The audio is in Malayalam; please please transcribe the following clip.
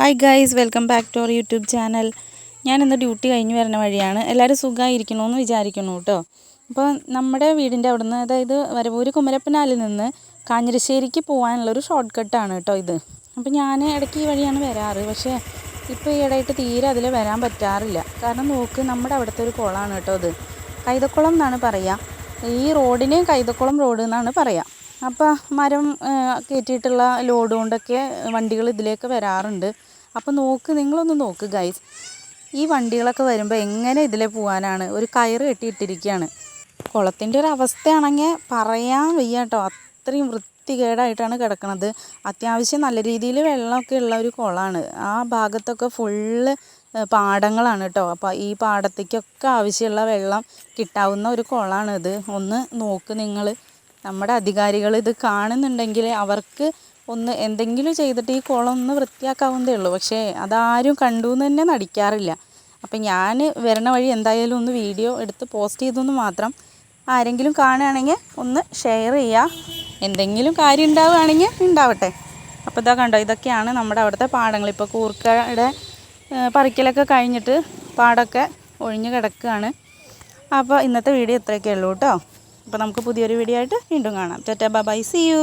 Hi guys welcome back to our YouTube channel ഞാൻ ഇന്ന് ഡ്യൂട്ടി കഴിഞ്ഞ് വരുന്ന വഴിയാണ്. എല്ലാവരും സുഖമായിരിക്കണമെന്ന് വിചാരിക്കുന്നു കേട്ടോ. അപ്പോൾ നമ്മുടെ വീടിന്റെ അവിടുന്ന് അതായത് വരവൂര് കുമരപ്പനാലിൽ നിന്ന് കാഞ്ഞിരശ്ശേരിക്ക് പോകാനുള്ളൊരു ഷോർട്ട് കട്ടാണ് കേട്ടോ ഇത്. അപ്പോൾ ഞാൻ ഇടയ്ക്ക് ഈ വഴിയാണ് വരാറ്. പക്ഷേ ഇപ്പോൾ ഈ ഇടയായിട്ട് തീരെ അതിൽ വരാൻ പറ്റാറില്ല. കാരണം നോക്ക് നമ്മുടെ അവിടുത്തെ ഒരു കുളമാണ് കേട്ടോ ഇത്. കൈതക്കുളം എന്നാണ് പറയുക. ഈ റോഡിന് കൈതക്കുളം റോഡ് എന്നാണ് പറയുക. അപ്പോൾ മരം കയറ്റിയിട്ടുള്ള ലോഡ് കൊണ്ടൊക്കെ വണ്ടികൾ ഇതിലേക്ക് വരാറുണ്ട്. അപ്പോൾ നോക്ക് നിങ്ങളൊന്ന് നോക്ക് ഗൈസ് ഈ വണ്ടികളൊക്കെ വരുമ്പോൾ എങ്ങനെ ഇതിലെ പോകാനാണ് ഒരു കയറ് കെട്ടിയിട്ടിരിക്കുകയാണ് കുളത്തിന്റെ ഒരു അവസ്ഥയാണെങ്കിൽ പറയാൻ വയ്യ കേട്ടോ അത്രയും വൃത്തികേടായിട്ടാണ് കിടക്കുന്നത് അത്യാവശ്യം നല്ല രീതിയിൽ വെള്ളമൊക്കെ ഉള്ള ഒരു കുളമാണ് ആ ഭാഗത്തൊക്കെ ഫുള്ള് പാടങ്ങളാണ് കേട്ടോ അപ്പോൾ ഈ പാടത്തേക്കൊക്കെ ആവശ്യമുള്ള വെള്ളം കിട്ടാവുന്ന ഒരു കുളമാണ് ഇത് ഒന്ന് നോക്ക് നിങ്ങൾ നമ്മുടെ അധികാരികൾ ഇത് കാണുന്നുണ്ടെങ്കിൽ അവർക്ക് ഒന്ന് എന്തെങ്കിലും ചെയ്തിട്ട് ഈ കുളം ഒന്ന് വൃത്തിയാക്കാവുന്നതേ ഉള്ളൂ. പക്ഷേ അതാരും കണ്ടു എന്ന് തന്നെ നടിക്കാറില്ല. അപ്പം ഞാൻ വരണ വഴി എന്തായാലും ഒന്ന് വീഡിയോ എടുത്ത് പോസ്റ്റ് ചെയ്തെന്ന് മാത്രം ആരെങ്കിലും കാണുകയാണെങ്കിൽ ഒന്ന് ഷെയർ ചെയ്യുക. എന്തെങ്കിലും കാര്യം ഉണ്ടാവുകയാണെങ്കിൽ ഉണ്ടാവട്ടെ. അപ്പോൾ ഇതാ കണ്ടോ ഇതൊക്കെയാണ് നമ്മുടെ അവിടുത്തെ പാടങ്ങൾ. ഇപ്പോൾ കൂർക്കയുടെ പറിക്കലൊക്കെ കഴിഞ്ഞിട്ട് പാടമൊക്കെ ഒഴിഞ്ഞു കിടക്കുകയാണ്. അപ്പോൾ ഇന്നത്തെ വീഡിയോ ഇത്രയൊക്കെ ഉള്ളൂ കേട്ടോ. അപ്പോൾ നമുക്ക് പുതിയൊരു വീഡിയോ ആയിട്ട് വീണ്ടും കാണാം. Tata bye C U